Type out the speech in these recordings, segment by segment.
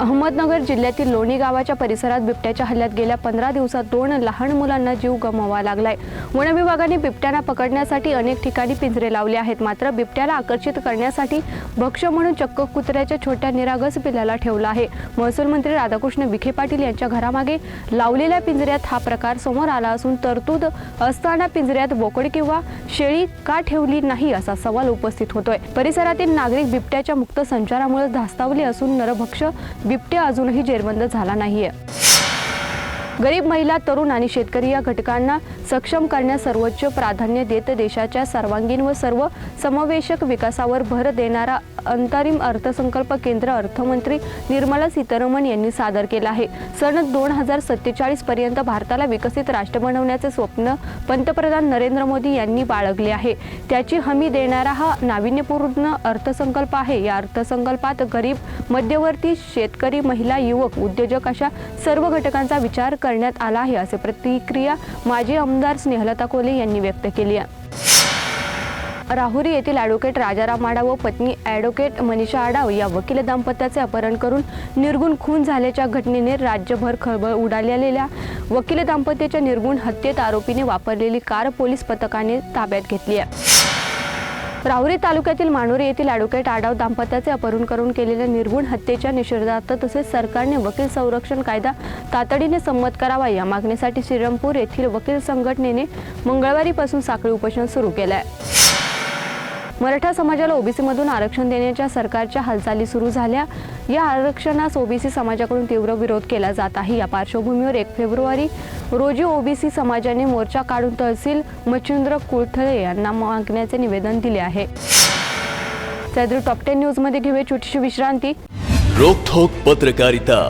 अहमदनगर जिल्ह्यातील लोणी गावाच्या परिसरात बिबट्याच्या हल्ल्यात गेल्या पंधरा दिवसात दोन लहान मुलांना जीव गमवावा लागलाय. वन विभागाने बिबट्यांना पकडण्यासाठी अनेक ठिकाणी पिंजरे लावले आहेत. मात्र बिबट्याला आकर्षित करण्यासाठी भक्ष म्हणून चक्क कुत्र्याच्या छोट्या निरागस पिल्लाला ठेवला आहे. महसूल मंत्री राधाकृष्ण विखे पाटील यांच्या घरामागे लावलेल्या पिंजऱ्यात हा प्रकार समोर आला असून तरतूद असताना पिंजऱ्यात बोकड किंवा शेळी का ठेवली नाही असा सवाल उपस्थित होतोय. परिसरातील नागरिक बिबट्याच्या मुक्त संचारामुळे धास्तावले असून नरभक्ष बिबट्या अजूनही जेरबंद झाला नाहीये. गरीब महिला तरुण आणि शेतकरी या घटकांना सक्षम करण्यास सर्वोच्च प्राधान्य देत देशाच्या सर्वांगीण व सर्व समावेशक विकासावर भर देणारा अंतरिम अर्थसंकल्प केंद्र अर्थमंत्री निर्मला सीतारामन यांनी सादर केला आहे. सन दोन हजार सत्तेचाळीस पर्यंत भारताला विकसित राष्ट्र बनवण्याचे स्वप्न पंतप्रधान नरेंद्र मोदी यांनी बाळगले आहे. त्याची हमी देणारा हा नाविन्यपूर्ण अर्थसंकल्प आहे. या अर्थसंकल्पात गरीब मध्यवर्ती शेतकरी महिला युवक उद्योजक अशा सर्व घटकांचा विचार कर करण्यात आला आहे असे प्रतिक्रिया माजी आमदार स्नेहलता कोले यांनी व्यक्त केली आहे. राहुरी येथील ॲडव्होकेट राजाराम आडाव व पत्नी ॲडव्होकेट मनीषा आडाव या वकील दाम्पत्याचे अपहरण करून निर्गुण खून झाल्याच्या घटनेने राज्यभर खळबळ उडालेल्या वकील दाम्पत्याच्या निर्गुण हत्येत आरोपीने वापरलेली कार पोलीस पथकाने ताब्यात घेतली आहे. राहुरी तालुक्यातील मानोरी येथील ॲडव्होकेट आडाव दाम्पत्याचे अपहरण करून केलेल्या निर्गुण हत्येच्या निषेधार्थ तसेच सरकारने वकील संरक्षण कायदा तातडीने संमत करावा या मागणीसाठी श्रीरामपूर येथील वकील संघटनेने मंगळवारीपासून साखळी उपोषण सुरू केलं आहे मराठा समाजाला ओबीसीमधून आरक्षण देण्याच्या सरकारच्या हालचाली सुरू झाल्या. या आरक्षणास ओबीसी समाजाकडून तीव्र विरोध केला जात आहे. या पार्श्वभूमीवर एक फेब्रुवारी रोजी ओबीसी समाजाने मोर्चा काढून तहसील मच्छिंद्र कुळथळे यांना मागण्याचे निवेदन दिले आहे. सदर टॉप टेन न्यूजमध्ये घेऊया छोटीशी विश्रांती. रोखोक पत्रकारिता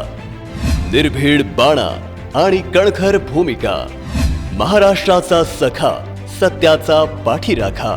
निर्भीड बाणा आणि कणखर भूमिका महाराष्ट्राचा सखा सत्याचा पाठीराखा.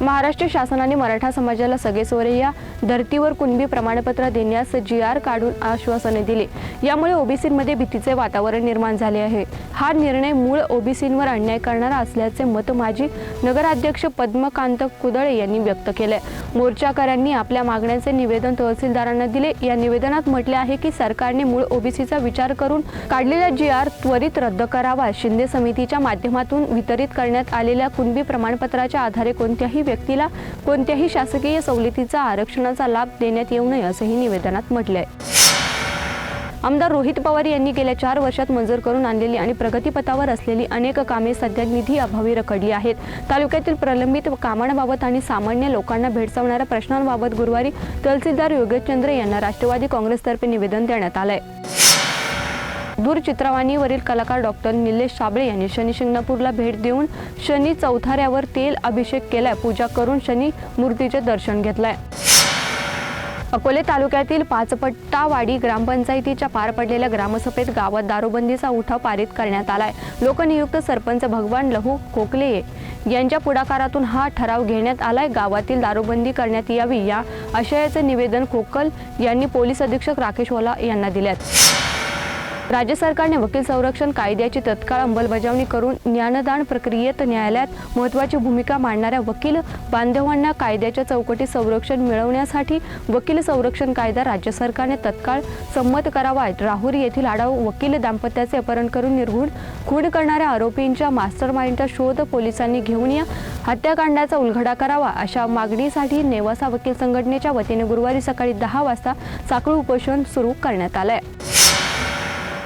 महाराष्ट्र शासनाने मराठा समाजाला सगेसोरे या धर्तीवर कुणबी प्रमाणपत्र देण्यास जी आर काढून आश्वासने दिले. यामुळे ओबीसींमध्ये भीतीचे वातावरण निर्माण झाले आहे. हा निर्णय मूळ ओबीसींवर अन्याय करणारा असल्याचे मत माजी नगराध्यक्ष पद्मकांत कुदळे यांनी व्यक्त केले मोर्चाकऱ्यांनी आपल्या मागण्यांचे निवेदन तहसीलदारांना दिले. या निवेदनात म्हटले आहे की सरकारने मूळ ओबीसीचा विचार करून काढलेला जी आर त्वरित रद्द करावा. शिंदे समितीच्या माध्यमातून वितरित करण्यात आलेल्या कुणबी प्रमाणपत्राच्या आधारे कोणत्याही व्यक्तीला कोणत्याही शासकीय सवलतीचा आरक्षणाचा लाभ देण्यात येऊ नये असंही निवेदनात म्हटलं आहे आमदार रोहित पवार यांनी गेल्या चार वर्षात मंजूर करून आणलेली आणि प्रगतीपथावर असलेली अनेक कामे सध्या निधी अभावी रखडली आहेत. तालुक्यातील प्रलंबित कामांबाबत आणि सामान्य लोकांना भेडसावणाऱ्या प्रश्नांबाबत गुरुवारी तहसीलदार योगेशचंद्र यांना राष्ट्रवादी काँग्रेसतर्फे निवेदन देण्यात आलंय. दूरचित्रवाणीवरील कलाकार डॉक्टर निलेश साबळे यांनी शनी शिंगणापूरला भेट देऊन शनी चौथाऱ्यावर तेल अभिषेक केलाय. पूजा करून शनी मूर्तीचे दर्शन घेतलंय. अकोले तालुक्यातील पाचपट्टावाडी ग्रामपंचायतीच्या पार पडलेल्या ग्रामसभेत गावात दारूबंदीचा उठाव पारित करण्यात आलाय. लोकनियुक्त सरपंच भगवान लहू कोकले यांच्या पुढाकारातून हा ठराव घेण्यात आलाय. गावातील दारूबंदी करण्यात यावी या आशयाचे निवेदन कोकल यांनी पोलीस अधीक्षक राकेश ओला यांना दिल्यात. राज्य सरकारने वकील संरक्षण कायद्याची तत्काळ अंमलबजावणी करून ज्ञानदान प्रक्रियेत न्यायालयात महत्त्वाची भूमिका मांडणाऱ्या वकील बांधवांना कायद्याच्या चौकटीत संरक्षण मिळवण्यासाठी वकील संरक्षण कायदा राज्य सरकारने तत्काळ संमत करावा. राहुरी येथील आडाव वकील दाम्पत्याचे अपहरण करून निर्घुण खून करणाऱ्या आरोपींच्या मास्टर माइंडचा शोध पोलिसांनी घेऊन या. हत्याकांडाचा उलगडा करावा अशा मागणीसाठी नेवासा वकील संघटनेच्या वतीने गुरुवारी सकाळी दहा वाजता साखळी उपोषण सुरू करण्यात आलं आहे